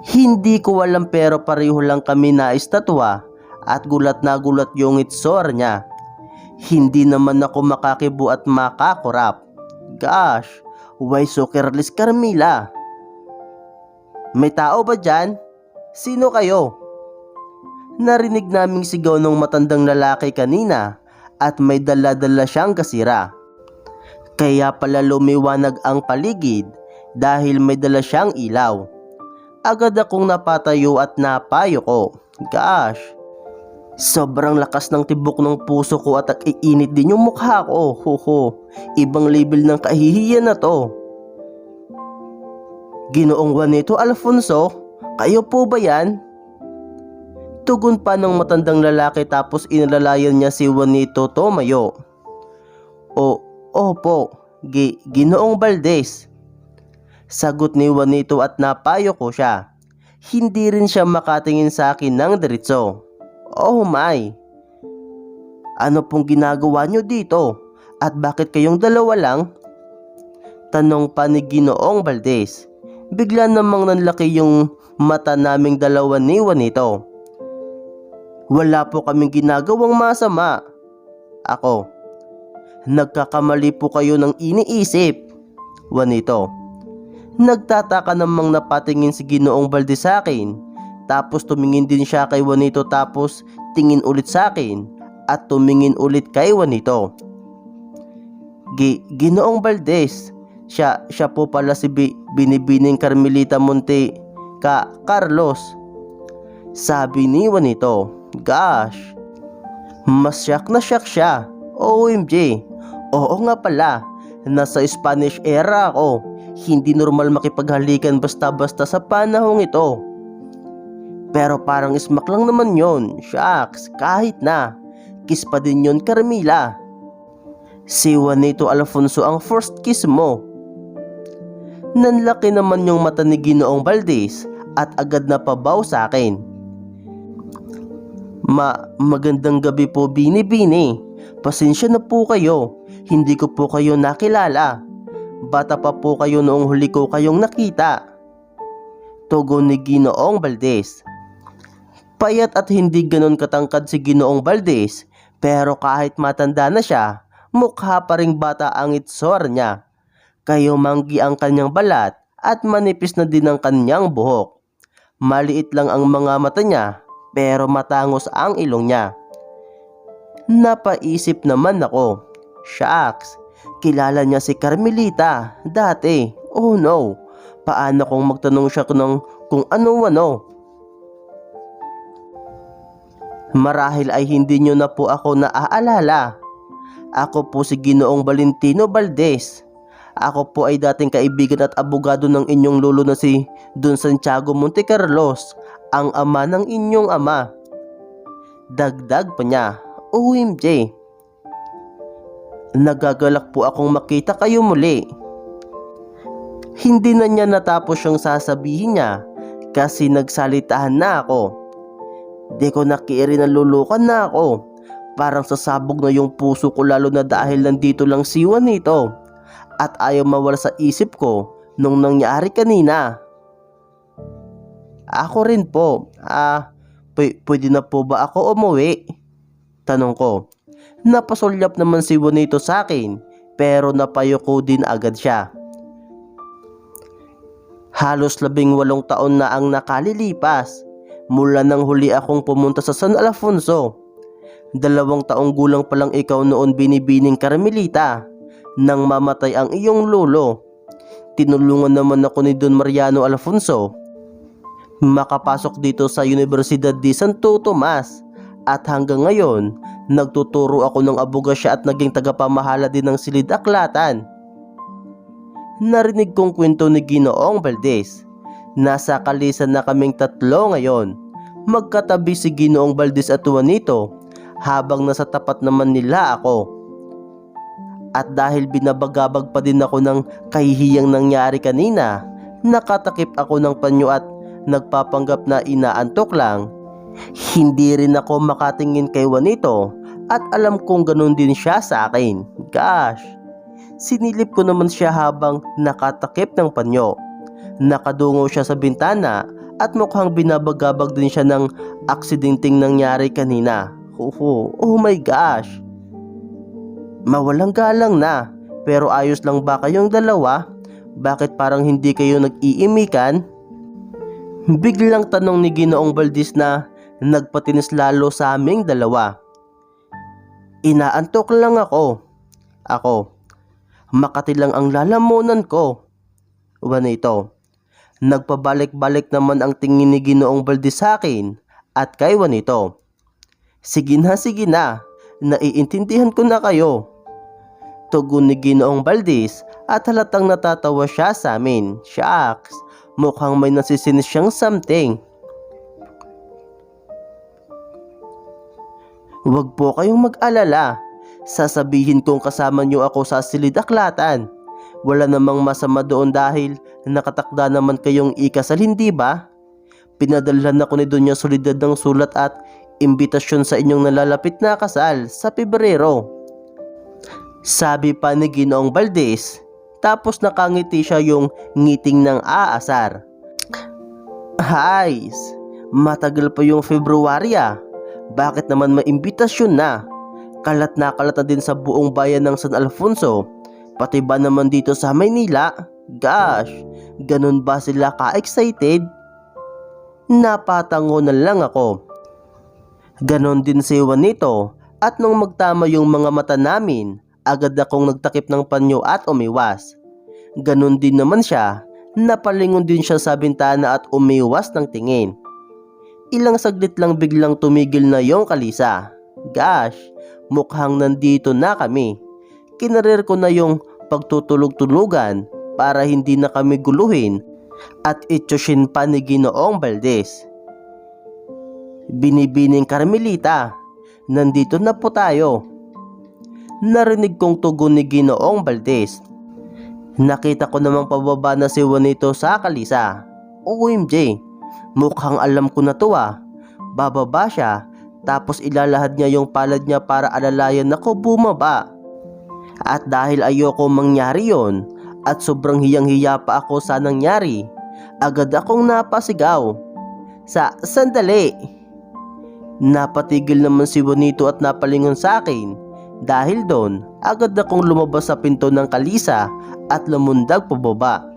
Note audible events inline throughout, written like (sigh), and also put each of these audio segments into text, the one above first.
Hindi ko alam pero pareho lang kami na estatwa at gulat na gulat yung itsura niya. Hindi naman ako makakibu at makakurap. Gosh, why so careless Carmila? May tao ba dyan? Sino kayo? Narinig naming sigaw ng matandang lalaki kanina at may dala-dala siyang kasira. Kaya pala lumiwanag ang paligid dahil may dala siyang ilaw. Agad akong napatayo at napayo ko. Gosh, sobrang lakas ng tibok ng puso ko at iinit din yung mukha ko. Hoho, ibang level ng kahihiyan na to. Ginoong Juanito Alfonso, kayo po ba yan? Tugon pa ng matandang lalaki tapos inalalayan niya si Juanito Tomayo. O, opo, gi, ginoong Valdez. Sagot ni Juanito at napayo ko siya. Hindi rin siya makatingin sa akin ng diretso. Oh my! Ano pong ginagawa nyo dito? At bakit kayong dalawa lang? Tanong pa ni Ginoong Valdez. Bigla namang nanlaki yung mata naming dalawa ni Juanito. Wala po kaming ginagawang masama. Ako. Nagkakamali po kayo ng iniisip. Juanito. Nagtataka namang napatingin si Ginoong Balde sa akin. Tapos tumingin din siya kay Juanito tapos tingin ulit sa akin at tumingin ulit kay Juanito. Gi Ginoong Valdez, siya, siya po pala si Bi- Binibining Carmelita Monte ka Carlos. Sabi ni Juanito, gosh, mas shock na shock siya. OMG, oo nga pala, nasa Spanish era ako. Hindi normal makipaghalikan basta-basta sa panahong ito. Pero parang ismak lang naman yon. Shucks, kahit na. Kiss pa din yon Carmila. Si Juanito Alfonso ang first kiss mo. Nanlaki naman yung mata ni Ginoong Valdez at agad na pabaw sa akin. Ma, magandang gabi po Bini-Bini. Pasensya na po kayo. Hindi ko po kayo nakilala. Bata pa po kayo noong huli ko kayong nakita. Tugon ni Ginoong Valdez. Payat at hindi ganon katangkad si Ginoong Valdez pero kahit matanda na siya, mukha pa ring bata ang itsura niya. Kayo manggi ang kanyang balat at manipis na din ang kanyang buhok. Maliit lang ang mga mata niya pero matangos ang ilong niya. Napaisip naman ako, shucks, kilala niya si Carmelita dati. Oh no, paano kung magtanong siya ng kung ano-ano? Marahil ay hindi nyo na po ako naaalala. Ako po si Ginoong Valentino Valdez. Ako po ay dating kaibigan at abogado ng inyong lolo na si Don Santiago Montecarlos, ang ama ng inyong ama. Dagdag pa niya, OMG. Nagagalak po akong makita kayo muli. Hindi na niya natapos yung sasabihin niya kasi nagsalitahan na ako. Di ko nakiiri na lulukan na ako. Parang sasabog na yung puso ko lalo na dahil nandito lang si Juanito. At ayaw mawala sa isip ko nung nangyari kanina. Ako rin po. Ah, pw- pwede na po ba ako umuwi? Tanong ko. Napasulyap naman si Juanito sa akin pero napayo ko din agad siya. Halos labing walong taon na ang nakalilipas mula nang huli akong pumunta sa San Alfonso. Dalawang taong gulang pa lang ikaw noon binibining Carmelita nang mamatay ang iyong lolo. Tinulungan naman ako ni Don Mariano Alfonso makapasok dito sa Universidad de Santo Tomas at hanggang ngayon nagtuturo ako ng abogasya at naging tagapamahala din ng Silid Aklatan. Narinig kong kwento ni Ginoong Valdez. Nasa kalisan na kaming tatlo ngayon. Magkatabi si Ginoong Valdez at Juanito habang nasa tapat naman nila ako. At dahil binabagabag pa din ako ng kahihiyang nangyari kanina, nakatakip ako ng panyo at nagpapanggap na inaantok lang. Hindi rin ako makatingin kay Juanito at alam kong ganun din siya sa akin. Gosh! Sinilip ko naman siya habang nakatakip ng panyo. Nakadungo siya sa bintana at mukhang binabagabag din siya ng aksidenteng nangyari kanina. Huhu, oh my gosh. Mawalang galang na, pero ayos lang ba kayong dalawa? Bakit parang hindi kayo nag-iimikan? Biglang tanong ni Ginoong Valdez na nagpatinis lalo sa aming dalawa. Inaantok lang ako. Ako. Makati lang ang lalamunan ko. Juanito. Nagpabalik-balik naman ang tingin ni Ginoong Valdez sa akin at kay Juanito. Sige na, sige na. Naiintindihan ko na kayo. Tugon ni Ginoong Valdez at halatang natatawa siya sa amin. Shucks, mukhang may nasisinis siyang something. Huwag po kayong mag-alala. Sasabihin kong kasama niyo ako sa silid aklatan. Wala namang masama doon dahil nakatakda naman kayong ikasal hindi ba? Pinadalhan ako ni Donya Solidad ng sulat at imbitasyon sa inyong nalalapit na kasal sa Pebrero. Sabi pa ni Ginoong Valdez, tapos nakangiti siya yung ngiting ng aasar. Hays, matagal pa yung February ah. Bakit naman may imbitasyon na? Kalat na kalat na din sa buong bayan ng San Alfonso. Pati ba naman dito sa Maynila? Gosh, ganun ba sila ka-excited? Napatango na lang ako. Ganon din si Juanito at nung magtama yung mga mata namin, agad akong nagtakip ng panyo at umiwas. Ganon din naman siya, napalingon din siya sa bintana at umiwas ng tingin. Ilang saglit lang biglang tumigil na yung kalisa. Gosh, mukhang nandito na kami. Kinarir ko na yung pagtutulog-tulugan para hindi na kami guluhin at itsushin pa ni Ginoong Valdez. Binibining Carmelita, nandito na po tayo. Narinig kong tugon ni Ginoong Valdez. Nakita ko namang pababa na si Juanito sa kalisa. OMG, mukhang alam ko na to ah. Bababa siya, tapos ilalahad niya yung palad niya para alalayan ako bumaba. At dahil ayoko mangyari yon, at sobrang hiyang-hiya pa ako sa nangyari, agad akong napasigaw. Sa sandali! Napatigil naman si Juanito at napalingon sa akin. Dahil doon, agad akong lumabas sa pinto ng kalisa at lumundag pababa.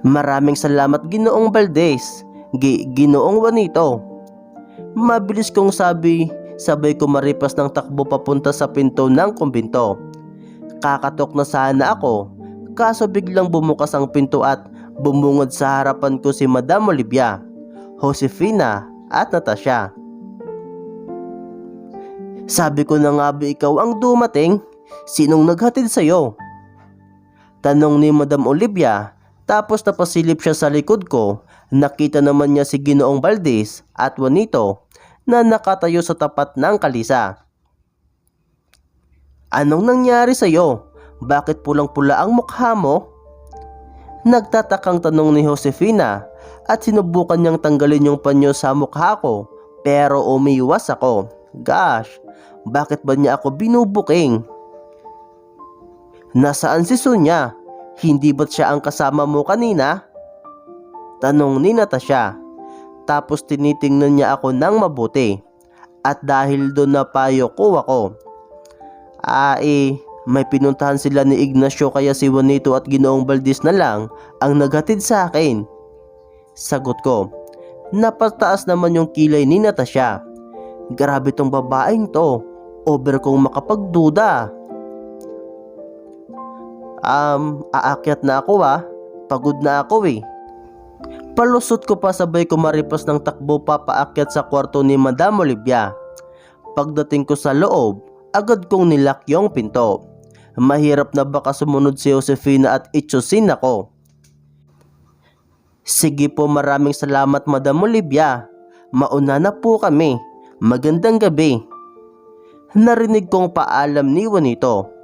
Maraming salamat Ginoong Valdez, Gi Ginoong Juanito. Mabilis kong sabi, sabay ko maripas ng takbo papunta sa pinto ng kumbinto. Kakatok na sana ako, kaso biglang bumukas ang pinto at bumungad sa harapan ko si Madam Olivia, Josefina at Natasha. Sabi ko na nga ba ikaw ang dumating? Sinong naghatid sa'yo? Tanong ni Madam Olivia tapos napasilip siya sa likod ko. Nakita naman niya si Ginoong Valdez at Juanito na nakatayo sa tapat ng kalisa. Anong nangyari sa'yo? Bakit pulang-pula ang mukha mo? Nagtatakang tanong ni Josefina at sinubukan niyang tanggalin yung panyo sa mukha ko pero umiwas ako. Gosh, bakit ba niya ako binubuking? Nasaan si Sonya? Hindi ba't siya ang kasama mo kanina? Tanong ni Natasha. Tapos tinitingnan niya ako ng mabuti. At dahil doon napayo ko ako. Ah eh, may pinuntahan sila ni Ignacio kaya si Juanito at Ginoong Valdez na lang ang naghatid sa akin. Sagot ko. Napataas naman yung kilay ni Natasha. Grabe tong babaeng to. Over kong makapagduda. Um, aakyat na ako ah. Pagod na ako eh. Palusot ko pa sabay ko maripas ng takbo pa paakyat sa kwarto ni Madam Olivia. Pagdating ko sa loob, agad kong nilak yung pinto. Mahirap na baka sumunod si Josefina at itsusin ako. Sige po maraming salamat Madam Olivia. Mauna na po kami. Magandang gabi. Narinig kong paalam ni Juanito.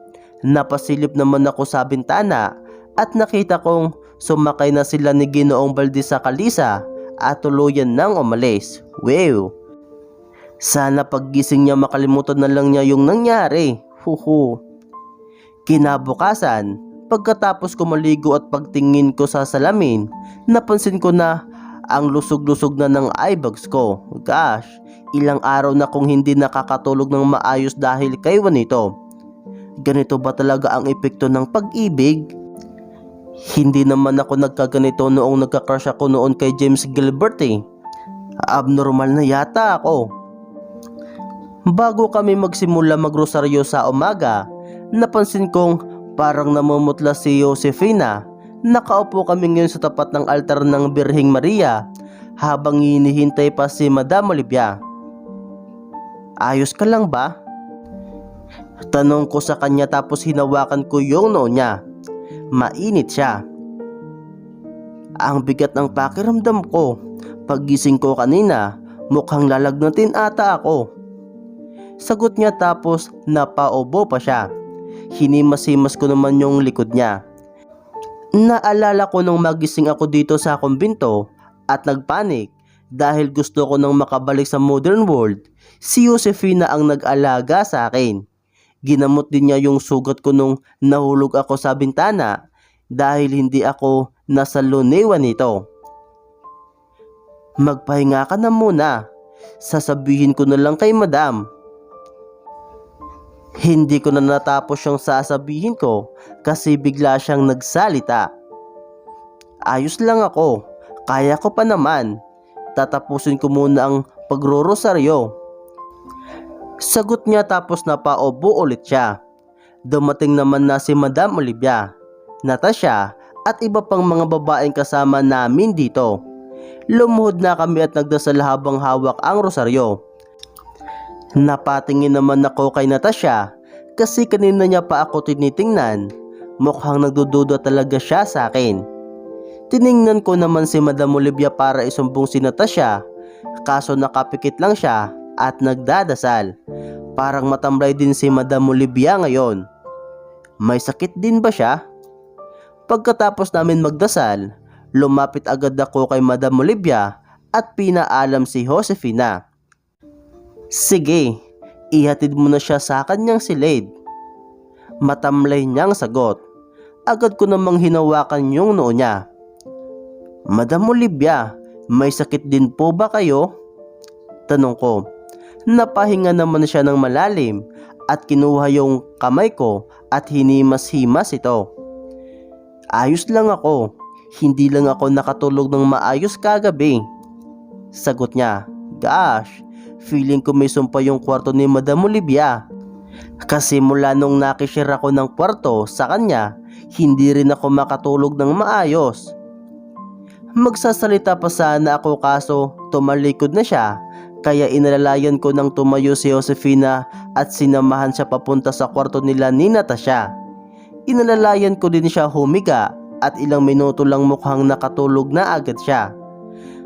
Napasilip naman ako sa bintana at nakita kong sumakay na sila ni Ginoong Valdez sa kalisa at tuluyan nang umalis. Wow! Sana paggising niya makalimutan na lang niya yung nangyari. Huhu. Kinabukasan, pagkatapos ko maligo at pagtingin ko sa salamin, napansin ko na ang lusog-lusog na ng eyebags ko. Gosh, ilang araw na kung hindi nakakatulog ng maayos dahil kay Juanito. Ganito ba talaga ang epekto ng pag-ibig? Hindi naman ako nagkaganito noong nagka-crush ako noon kay James Gilbert eh. Abnormal na yata ako. Bago kami magsimula magrosaryo sa umaga, napansin kong parang namumutla si Josefina. Nakaupo kami ngayon sa tapat ng altar ng Birhing Maria habang hinihintay pa si Madam Olivia. Ayos ka lang ba? Tanong ko sa kanya tapos hinawakan ko yung noo niya. Mainit siya. Ang bigat ng pakiramdam ko. Paggising ko kanina, mukhang lalagnatin ata ako. Sagot niya tapos napaubo pa siya. Hinimas-himas ko naman yung likod niya. Naalala ko nung magising ako dito sa kumbinto at nagpanik dahil gusto ko nang makabalik sa modern world, si Josefina ang nag-alaga sa akin. Ginamot din niya yung sugat ko nung nahulog ako sa bintana dahil hindi ako nasa lunewan nito. Magpahinga ka na muna. Sasabihin ko na lang kay madam. Hindi ko na natapos yung sasabihin ko kasi bigla siyang nagsalita. Ayos lang ako. Kaya ko pa naman. Tatapusin ko muna ang pagrorosaryo. Sagot niya tapos napaubo ulit siya. Dumating naman na si Madam Olivia, Natasha at iba pang mga babaeng kasama namin dito. Lumuhod na kami at nagdasal habang hawak ang rosaryo. Napatingin naman ako kay Natasha kasi kanina niya pa ako tinitingnan. Mukhang nagdududa talaga siya sa akin. Tiningnan ko naman si Madam Olivia para isumbong si Natasha kaso nakapikit lang siya at nagdadasal. Parang matamlay din si Madam Olivia ngayon. May sakit din ba siya? Pagkatapos namin magdasal, lumapit agad ako kay Madam Olivia at pinaalam si Josefina. Sige, ihatid mo na siya sa kanyang silid. Matamlay niyang sagot. Agad ko namang hinawakan yung noo niya. Madam Olivia, may sakit din po ba kayo? Tanong ko. Napahinga naman siya ng malalim at kinuha yung kamay ko at hinimas-himas ito. Ayos lang ako. Hindi lang ako nakatulog ng maayos kagabi. Sagot niya. Gosh, feeling ko may sumpa yung kwarto ni Madam Olivia. Kasi mula nung nakishare ako ng kwarto sa kanya, hindi rin ako makatulog ng maayos. Magsasalita pa sana ako kaso tumalikod na siya kaya inalalayan ko nang tumayo si Josefina at sinamahan siya papunta sa kwarto nila ni Natasha. Inalalayan ko din siya humiga at ilang minuto lang mukhang nakatulog na agad siya.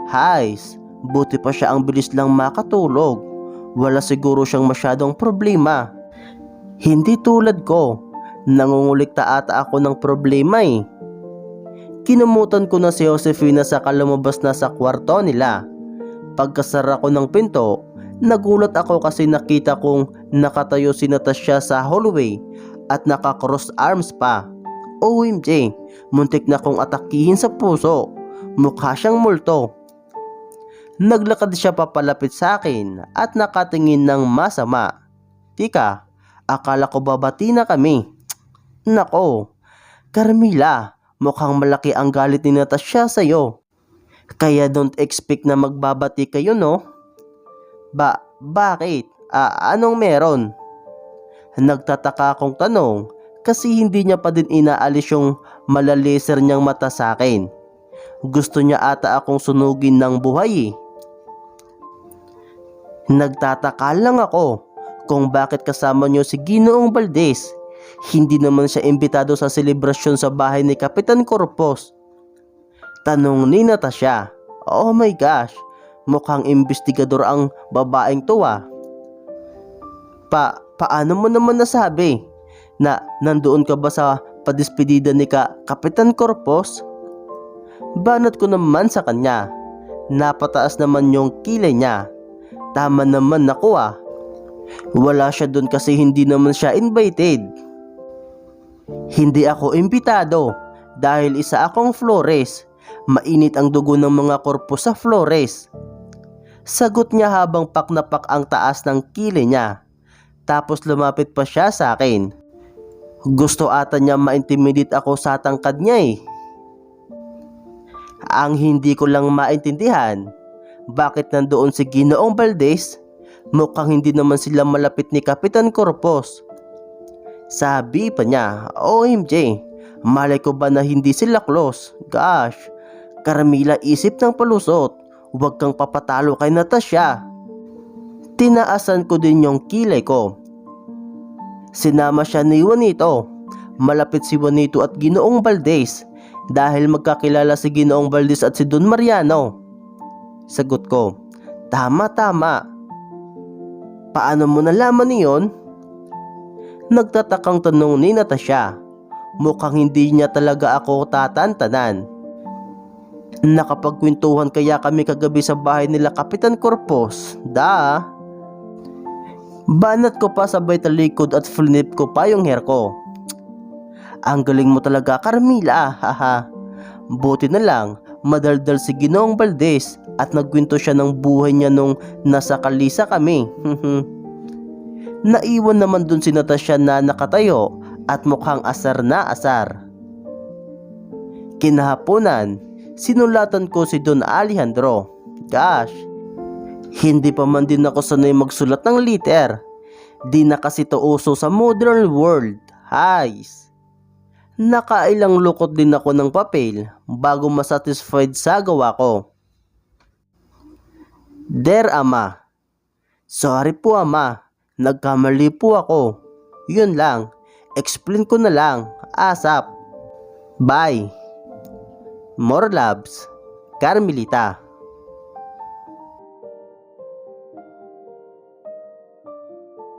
Hays, buti pa siya ang bilis lang makatulog. Wala siguro siyang masyadong problema. Hindi tulad ko, nangungulikta ata ako ng problema eh. Kinumutan ko na si Josefina sa kalumabas na sa kwarto nila. Pagkasara ko ng pinto, nagulat ako kasi nakita kong nakatayo si Natasha sa hallway at naka-cross arms pa. OMG, muntik na kong atakihin sa puso. Mukha siyang multo. Naglakad siya papalapit sa akin at nakatingin ng masama. Tika, akala ko babati na kami. Nako, Carmila, mukhang malaki ang galit ni Natasha sa'yo. Kaya don't expect na magbabati kayo no? Ba, bakit? Ah, anong meron? Nagtataka akong tanong kasi hindi niya pa din inaalis yung malalaser niyang mata sa akin. Gusto niya ata akong sunugin ng buhay eh. Nagtataka lang ako kung bakit kasama niyo si Ginoong Valdez. Hindi naman siya imbitado sa selebrasyon sa bahay ni Kapitan Corpus. Tanong ni Natasha. Oh my gosh, mukhang investigador ang babaeng to ah. Pa, paano mo naman nasabi na nandoon ka ba sa padispedida ni ka Kapitan Corpus? Banat ko naman sa kanya. Napataas naman yung kilay niya. Tama naman ako ah. Wala siya doon kasi hindi naman siya invited. Hindi ako imbitado dahil isa akong Flores. Mainit ang dugo ng mga korpo sa Flores. Sagot niya habang pak na pak ang taas ng kili niya. Tapos lumapit pa siya sa akin. Gusto ata niya ma-intimidate ako sa tangkad niya eh. Ang hindi ko lang maintindihan, bakit nandoon si Ginoong Valdez? Mukhang hindi naman sila malapit ni Kapitan Corpos. Sabi pa niya, OMG, malay ko ba na hindi sila close? Gosh, Karamila isip ng palusot, huwag kang papatalo kay Natasha. Tinaasan ko din yung kilay ko. Sinama siya ni Juanito. Malapit si Juanito at Ginoong Valdez dahil magkakilala si Ginoong Valdez at si Don Mariano. Sagot ko, tama tama. Paano mo nalaman niyon? Nagtatakang tanong ni Natasha. Mukhang hindi niya talaga ako tatantanan. Nakapagkwentuhan kaya kami kagabi sa bahay nila Kapitan Corpos. Da. Banat ko pa sabay talikod at flinip ko pa yung hair ko. Ang galing mo talaga Carmila, haha. Buti na lang, madaldal si Ginoong Valdez at nagkwento siya ng buhay niya nung nasa kalisa kami. (laughs) Naiwan naman dun si Natasha na nakatayo at mukhang asar na asar. Kinahaponan, sinulatan ko si Don Alejandro. Gosh, hindi pa man din ako sanay magsulat ng liter. Di na kasi to uso sa modern world. Hays. Nakailang lukot din ako ng papel bago masatisfied sa gawa ko. Der ama. Sorry po ama. Nagkamali po ako. Yun lang. Explain ko na lang. Asap. Bye. More loves. Carmelita.